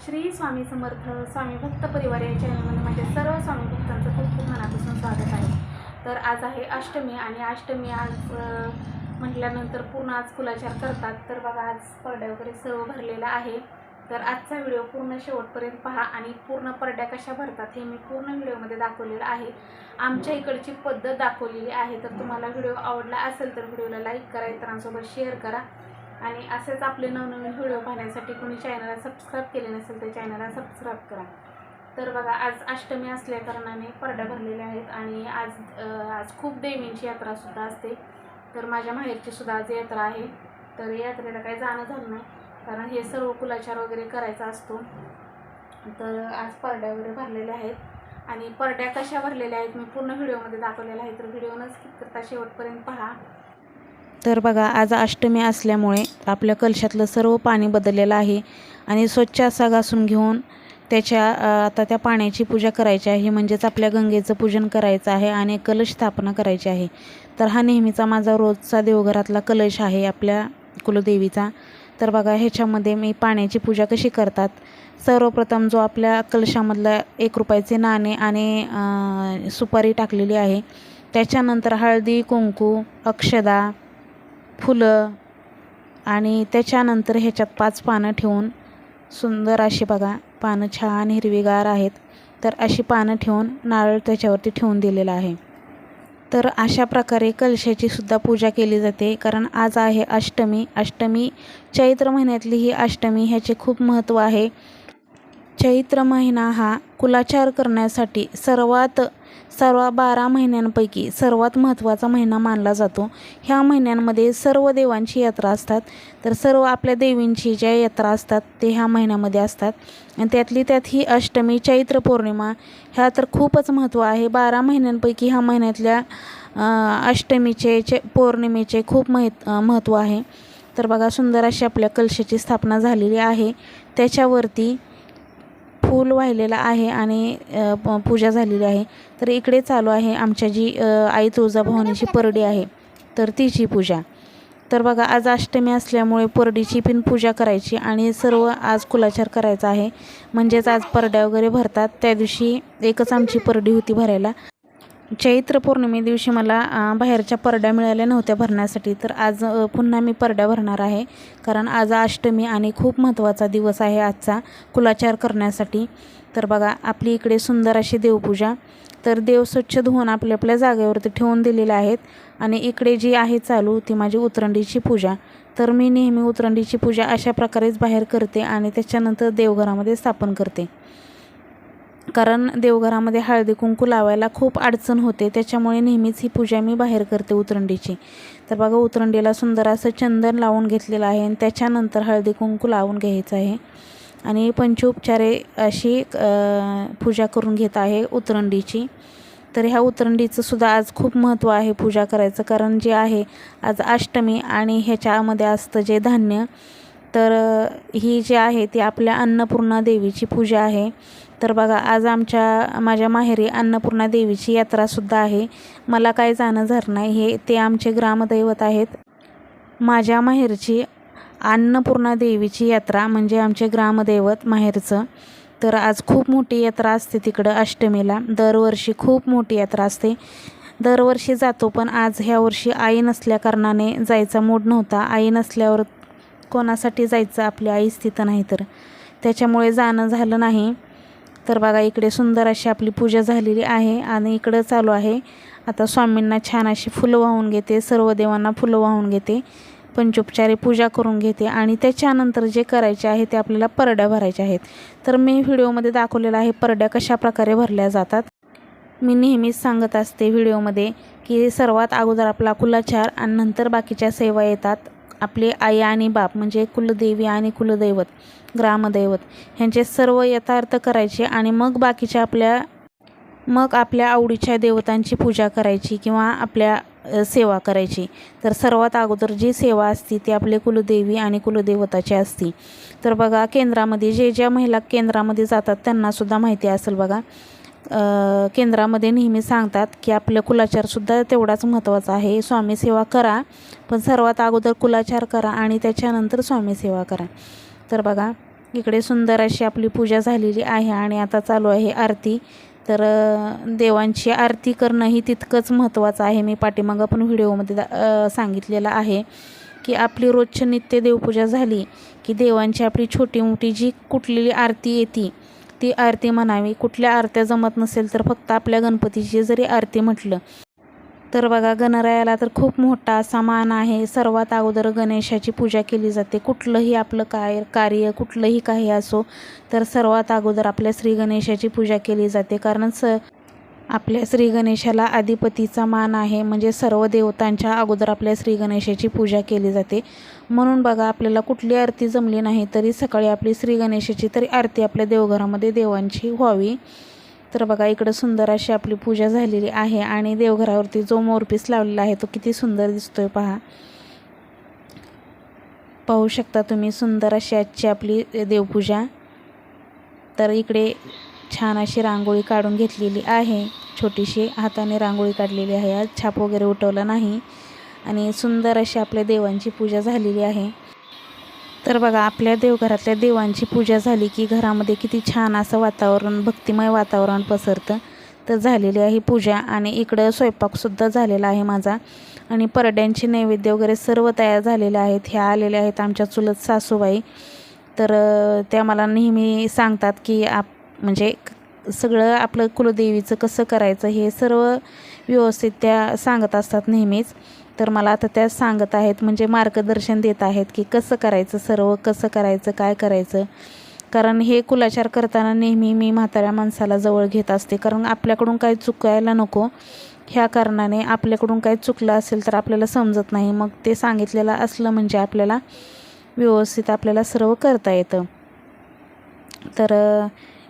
श्री स्वामी समर्थ स्वामी भक्त परिवार या चॅनलमध्ये माझ्या सर्व स्वामी भक्तांचं खूप खूप मनापासून स्वागत आहे. तर आज आहे अष्टमी आणि अष्टमी आज म्हटल्यानंतर पूर्ण आज कुलाचार करतात. तर बघा आज परड्या वगैरे सर्व भरलेला आहे. तर आजचा व्हिडिओ पूर्ण शेवटपर्यंत पहा आणि पूर्ण परड्या कशा भरतात हे मी पूर्ण व्हिडिओमध्ये दाखवलेलं आहे. आमच्या इकडची पद्धत दाखवलेली आहे. तर तुम्हाला व्हिडिओ आवडला असेल तर व्हिडिओला लाईक करा इतरांसोबत शेअर करा. आणि असेच आपले नवनवीन व्हिडिओ पाहण्यासाठी कोणी चॅनलला सबस्क्राईब केले नसेल तर चॅनलला सबस्क्राईब करा. तर बघा आज अष्टमी असल्या कारणाने परड्या भरलेल्या आहेत आणि आज आज खूप देवींची यात्रासुद्धा असते. तर माझ्या माहेरची सुद्धा आज यात्रा आहे. तर यात्रेला काही जाणं झालं नाही. कारण हे सर्व कुलाचार वगैरे करायचा असतो. तर आज परड्या वगैरे भरलेल्या आहेत. आणि परड्या कशा भरलेल्या आहेत मी पूर्ण व्हिडिओमध्ये दाखवलेल्या आहे तर व्हिडिओ न स्किप करता शेवटपर्यंत पहा. तर बघा आज अष्टमी असल्यामुळे आपल्या कलशातलं सर्व पाणी बदललेलं आहे. आणि स्वच्छ असा घासून घेऊन त्याच्या आता त्या पाण्याची पूजा करायची आहे. म्हणजेच आपल्या गंगेचं पूजन करायचं आहे आणि कलश स्थापना करायची आहे. तर हा नेहमीचा माझा रोजचा देवघरातला कलश आहे आपल्या कुलदेवीचा. तर बघा ह्याच्यामध्ये मी पाण्याची पूजा कशी करतात? सर्वप्रथम जो आपल्या कलशामधला एक रुपयाचे नाणे आणि सुपारी टाकलेली आहे. त्याच्यानंतर हळदी कुंकू अक्षदा फुलं आणि त्याच्यानंतर ह्याच्यात पाच पानं ठेवून सुंदर अशी बघा पानं छान हिरवीगार आहेत. तर अशी पानं ठेवून नारळ त्याच्यावरती ठेवून दिलेला आहे. तर अशा प्रकारे कलशाची सुद्धा पूजा केली जाते कारण आज आहे अष्टमी. अष्टमी चैत्र महिन्यातली ही अष्टमी ह्याचे खूप महत्त्व आहे. चैत्र महिना हा कुलाचार करण्यासाठी सर्वात सर्व बारा महिन्यांपैकी सर्वात महत्त्वाचा महिना मानला जातो. ह्या महिन्यांमध्ये सर्व देवांची यात्रा असतात. तर सर्व आपल्या देवींची ज्या यात्रा असतात ते ह्या महिन्यामध्ये असतात. आणि त्यातली त्यात ही अष्टमी चैत्र पौर्णिमा ह्या तर खूपच महत्त्व आहे. बारा महिन्यांपैकी ह्या महिन्यातल्या अष्टमीचे चे पौर्णिमेचे खूप महित महत्त्व आहे. तर बघा सुंदर अशी आपल्या कलशाची स्थापना झालेली आहे. त्याच्यावरती फूल वाहिलेलं आहे आणि पूजा झालेली आहे. तर इकडे चालू आहे आमच्या जी आई तुळजाभवानीची परडी आहे तर तिची पूजा. तर बघा आज अष्टमी असल्यामुळे परडीची पण पूजा करायची आणि सर्व आज कुलाचार करायचा आहे. म्हणजेच आज परड्या वगैरे भरतात. त्या दिवशी एकच आमची परडी होती भरायला. चैत्र पौर्णिमे दिवशी मला बाहेरच्या परड्या मिळाल्या नव्हत्या भरण्यासाठी. तर आज पुन्हा मी परड्या भरणार आहे. कारण आज अष्टमी आणि खूप महत्त्वाचा दिवस आहे आजचा कुलाचार करण्यासाठी. तर बघा आपली इकडे सुंदर अशी देवपूजा. तर देव स्वच्छ धुवून आपल्या आपल्या जागेवरती ठेवून दिलेले आहेत. आणि इकडे जी आहे चालू ती माझी उतरंडीची पूजा. तर मी नेहमी उतरंडीची पूजा अशा प्रकारेच बाहेर करते आणि त्याच्यानंतर देवघरामध्ये स्थापन करते. कारण देवघरामध्ये हळदी कुंकू लावायला खूप अडचण होते. त्याच्यामुळे नेहमीच ही पूजा मी बाहेर करते उतरंडीची. तर बघा उतरंडीला सुंदर असं चंदन लावून घेतलेलं आहे आणि त्याच्यानंतर हळदी कुंकू लावून घ्यायचं आहे. आणि पंचोपचारे अशी पूजा करून घेत आहे उतरंडीची. तर ह्या उतरंडीचं सुद्धा आज खूप महत्त्व आहे पूजा करायचं. कारण जे आहे आज अष्टमी आणि ह्याच्यामध्ये असतं जे धान्य तर ही जी आहे ती आपल्या अन्नपूर्णा देवीची पूजा आहे. तर बघा आज आमच्या माझ्या माहेरी अन्नपूर्णा देवीची यात्रासुद्धा आहे. मला काय जाणं झालं नाही हे ते आमचे ग्रामदैवत आहेत. माझ्या माहेरची अन्नपूर्णा देवीची यात्रा म्हणजे आमचे ग्रामदैवत माहेरचं. तर आज खूप मोठी यात्रा असते तिकडं अष्टमीला. दरवर्षी खूप मोठी यात्रा असते. दरवर्षी जातो पण आज ह्या वर्षी आई नसल्याकारणाने जायचा मूड नव्हता. आई नसल्यावर कोणासाठी जायचं आपली आईच तिथं नाही तर. त्याच्यामुळे जाणं झालं नाही. तर बघा इकडे सुंदर अशी आपली पूजा झालेली आहे आणि इकडं चालू आहे. आता स्वामींना छान अशी फुलं वाहून घेते सर्व देवांना फुलं वाहून घेते पंचोपचारे पूजा करून घेते आणि त्याच्यानंतर जे करायचे आहे ते आपल्याला परड्या भरायच्या आहेत. तर मी व्हिडिओमध्ये दाखवलेलं आहे परड्या कशा प्रकारे भरल्या जातात. मी नेहमीच सांगत असते व्हिडिओमध्ये की सर्वात अगोदर आपला कुलाचार आणि नंतर बाकीच्या सेवा येतात. आपले आई आणि बाप म्हणजे कुलदेवी आणि कुलदैवत ग्रामदैवत ह्यांचे सर्व यथार्थ करायचे आणि मग बाकीच्या आपल्या मग आपल्या आवडीच्या देवतांची पूजा करायची किंवा आपल्या सेवा करायची. तर सर्वात अगोदर जी सेवा असती ती आपले कुलदेवी आणि कुलदेवताची असती. तर बघा केंद्रामध्ये जे ज्या महिला केंद्रामध्ये जातात त्यांनासुद्धा माहिती असेल बघा. केंद्रामध्ये नेहमी सांगतात की आपलं कुलाचारसुद्धा तेवढाच महत्त्वाचा आहे. स्वामी सेवा करा पण सर्वात अगोदर कुलाचार करा आणि त्याच्यानंतर स्वामी सेवा करा. तर बघा इकडे सुंदर अशी आपली पूजा झालेली आहे आणि आता चालू आहे आरती. तर देवांची आरती करणंही तितकंच महत्त्वाचं आहे. मी पाठीमागं पण व्हिडिओमध्ये सांगितलेलं आहे की आपली रोजची नित्य देवपूजा झाली की देवांची आपली छोटी मोठी जी कुठलेली आरती येते ती आरती म्हणावी. कुठल्या आरत्या जमत नसेल तर फक्त आपल्या गणपतीची जरी आरती म्हटलं तर बघा गणरायाला तर खूप मोठा असा मान आहे. सर्वात अगोदर गणेशाची पूजा केली जाते. कुठलंही आपलं काय कार्य कुठलंही काही असो तर सर्वात अगोदर आपल्या श्री गणेशाची पूजा केली जाते. कारण स आपल्या श्री गणेशाला अधिपतीचा मान आहे. म्हणजे सर्व देवतांच्या अगोदर आपल्या श्री गणेशाची पूजा केली जाते. म्हणून बघा आपल्याला कुठली आरती जमली नाही तरी सकाळी आपली श्री गणेशाची तरी आरती आपल्या देवघरामध्ये देवांची व्हावी. तर बघा इकडं सुंदर अशी आपली पूजा झालेली आहे आणि देवघरावरती जो मोरपीस लावलेला आहे तो किती सुंदर दिसतोय पहा. पाहू शकता तुम्ही सुंदर अशी आजची आपली देवपूजा. तर इकडे छान अशी रांगोळी काढून घेतलेली आहे. छोटीशी हाताने रांगोळी काढलेली आहे. आज छाप वगैरे उठवला नाही आणि सुंदर अशी आपल्या देवांची पूजा झालेली आहे. तर बघा आपल्या देवघरातल्या देवांची पूजा झाली की घरामध्ये किती छान असं वातावरण भक्तिमय वातावरण पसरतं. तर झालेली आहे पूजा आणि इकडं स्वयंपाकसुद्धा झालेला आहे माझा. आणि परड्यांचे नैवेद्य वगैरे सर्व तयार झालेले आहेत. ह्या आलेल्या आहेत आमच्या चुलत सासूबाई. तर त्या मला नेहमी सांगतात की आप म्हणजे सगळं आपलं कुलदेवीचं कसं करायचं हे सर्व व्यवस्थित त्या सांगत असतात नेहमीच. तर मला आता त्या सांगत आहेत म्हणजे मार्गदर्शन देत आहेत की कसं करायचं सर्व कसं करायचं काय करायचं. कारण हे कुलाचार करताना नेहमी मी म्हाताऱ्या माणसाला जवळ घेत असते. कारण आपल्याकडून काही चुकायला नको. ह्या कारणाने आपल्याकडून काही चुकलं असेल तर आपल्याला समजत नाही. मग ते सांगितलेलं असलं म्हणजे आपल्याला व्यवस्थित आपल्याला सर्व करता येतं. तर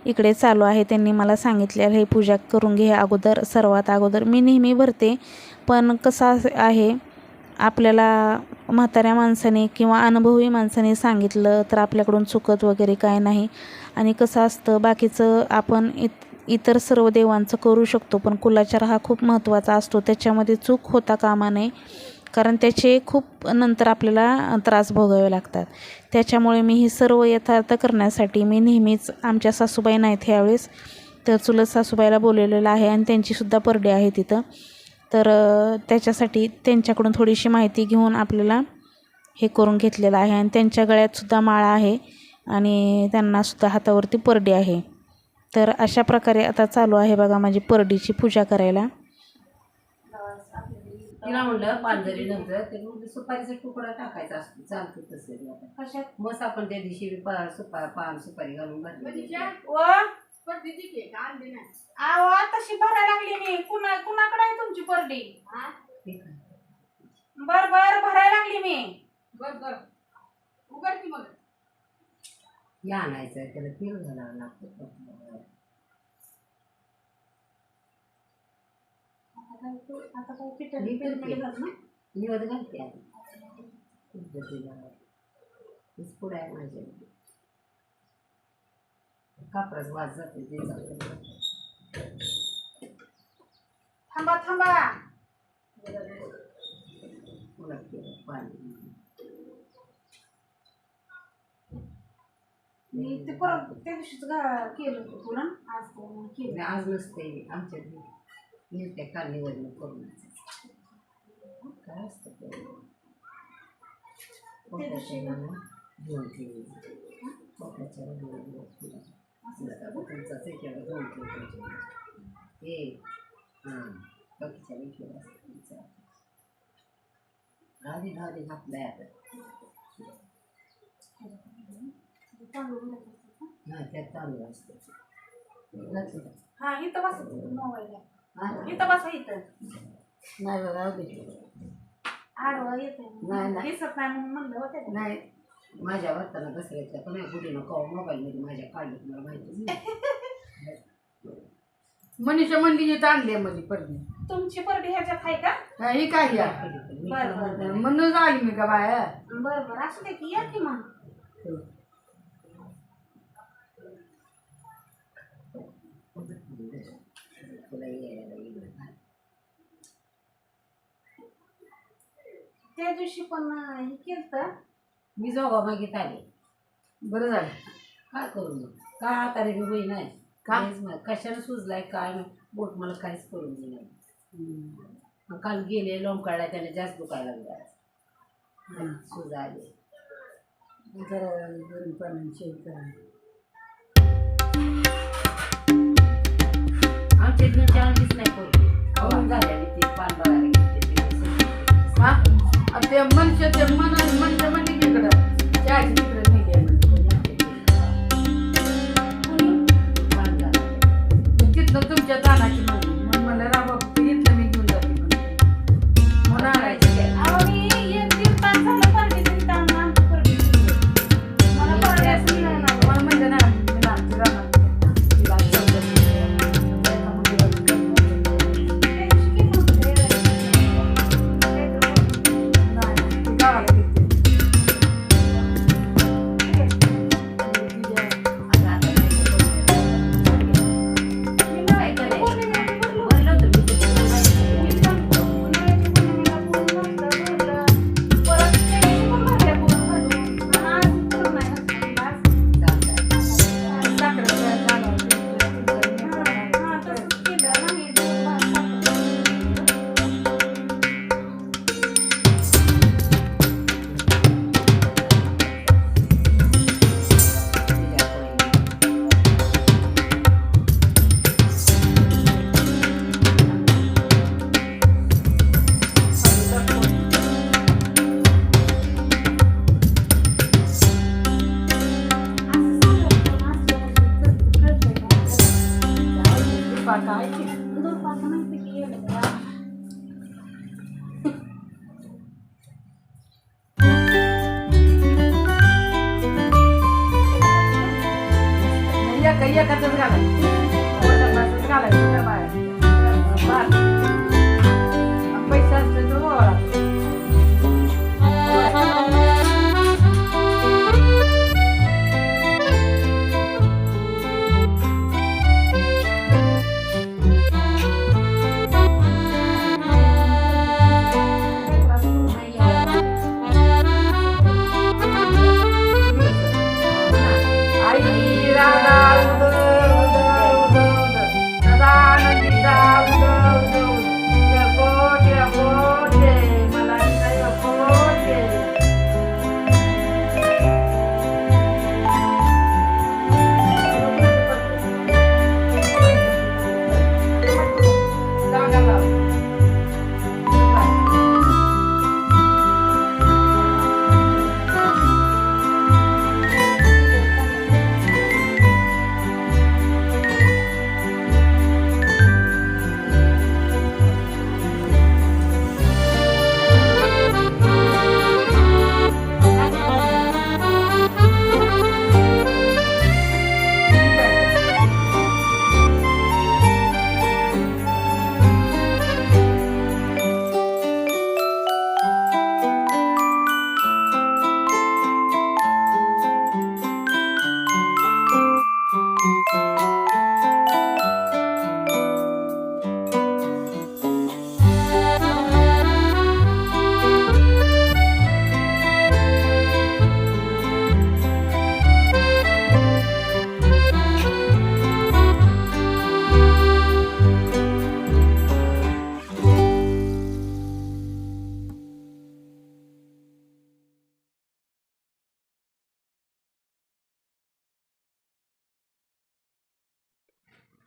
इकडे चालू आहे. त्यांनी मला सांगितलेलं हे पूजा करून घे अगोदर सर्वात अगोदर. मी नेहमी भरते पण कसं आहे आपल्याला म्हाताऱ्या माणसाने किंवा अनुभवी माणसाने सांगितलं तर आपल्याकडून चुकत वगैरे काय नाही. आणि कसं असतं बाकीचं आपण इत इतर सर्व देवांचं करू शकतो पण कुलाचार हा खूप महत्त्वाचा असतो. त्याच्यामध्ये चूक होता कामा नये. कारण त्याचे खूप नंतर आपल्याला त्रास भोगावे लागतात. त्याच्यामुळे मी ही सर्व यथार्थ करण्यासाठी मी नेहमीच आमच्या सासूबाई नाहीत ह्यावेळेस तर चुलत सासूबाईला बोलवलेलं आहे आणि त्यांचीसुद्धा परडे आहे तिथं. तर त्याच्यासाठी त्यांच्याकडून थोडीशी माहिती घेऊन आपल्याला हे करून घेतलेलं आहे आणि त्यांच्या गळ्यातसुद्धा माळा आहे आणि त्यांनासुद्धा हातावरती परडी आहे. तर अशा प्रकारे आता चालू आहे बघा माझी परडीची पूजा करायला. तिला म्हणलं पानजरी नंतर ते म्हणलं सुपारीचा तुकडा टाकायचा असतो चालतो तसं आता. कशात? मस्त आपण त्या दिवशी पा सुपा पान सुपारी घालून भरली व? आवा तशी भरायला लागली मी. कुणा कुणाकडे आहे तुमची परडी. बर बर भरायला लागली मी. बर बर. की मग. हे आणायचं त्याला तेल घालावं लागतं. आता काय मी करते. ना. निवड घालते आधी. पद्धतीला हीच पुढं आहे माझ्या कापराच वाज जाते ते चांगलं. थांबा थांबा. पुन्हा केलं पाणी. मी ते परत त्या दिवशीच गा- केलं होतं पुरण आज केलं. आज नसते आमच्या निर्त्या काढणीवरनं करून काय असतं ते पोटाच्या वेळेला घेऊन ठेवायचं पोटाच्या वेळेला घेऊन ठेवायचं. तुमचा त्याच्यावर घेऊन ठेवायचं हे हां बाकीच्या वेळेला असतं तुमचं. आधी आधी घातलाय आता तांदूळ घालायचं असतं का? हा त्यात तांदूळ असतं घातलं हा इथं बसा मोबाईल हा इथं बसा इथं. नाही बघा अगदी आडवं येते नाही, नाही. दिसत नाही म्हणून म्हणलं होतं नाही माझ्या बसवायचं पण नाही कुठे नको मोबाईलमध्ये माझ्या काढलं मला माहिती मनीषा मंडळी आणली मध्ये पडली तुमची परडी ह्याच्यात आहे का? हा, ही काय या बरं बरं. म्हणूनच आली मी का बाया बरं बरं. असू दे की या की मग. त्या दिवशी पण हे केलं मी जाऊ मागित आले. बरं झालं. काय करू मग? काय हाताने बी होई नाही. का? काहीच नाही. कशाने सुजलाय काय नाही. बोट मला काहीच करून दे नाही. मग काल गेले लोंबकाळला त्याने जास्त दुखायला लागला. सूज आली जरा गरम आमच्या आता ते मनुष्य ते मन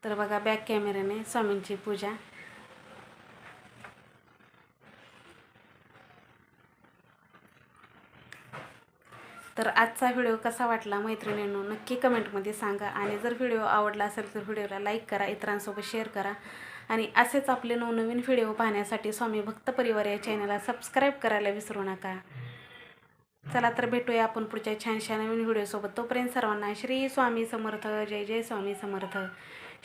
तर बघा बॅक कॅमेऱ्याने स्वामींची पूजा. तर आजचा व्हिडिओ कसा वाटला मैत्रिणींनो नक्की कमेंटमध्ये सांगा. आणि जर व्हिडिओ आवडला असेल तर व्हिडिओला लाईक करा इतरांसोबत शेअर करा. आणि असेच आपले नवनवीन व्हिडिओ पाहण्यासाठी स्वामी भक्त परिवार या चॅनलला सबस्क्राईब करायला विसरू नका. चला तर भेटूया आपण पुढच्या छानशा नवीन व्हिडिओसोबत तोपर्यंत सर्वांना श्री स्वामी समर्थ जय जय स्वामी समर्थ.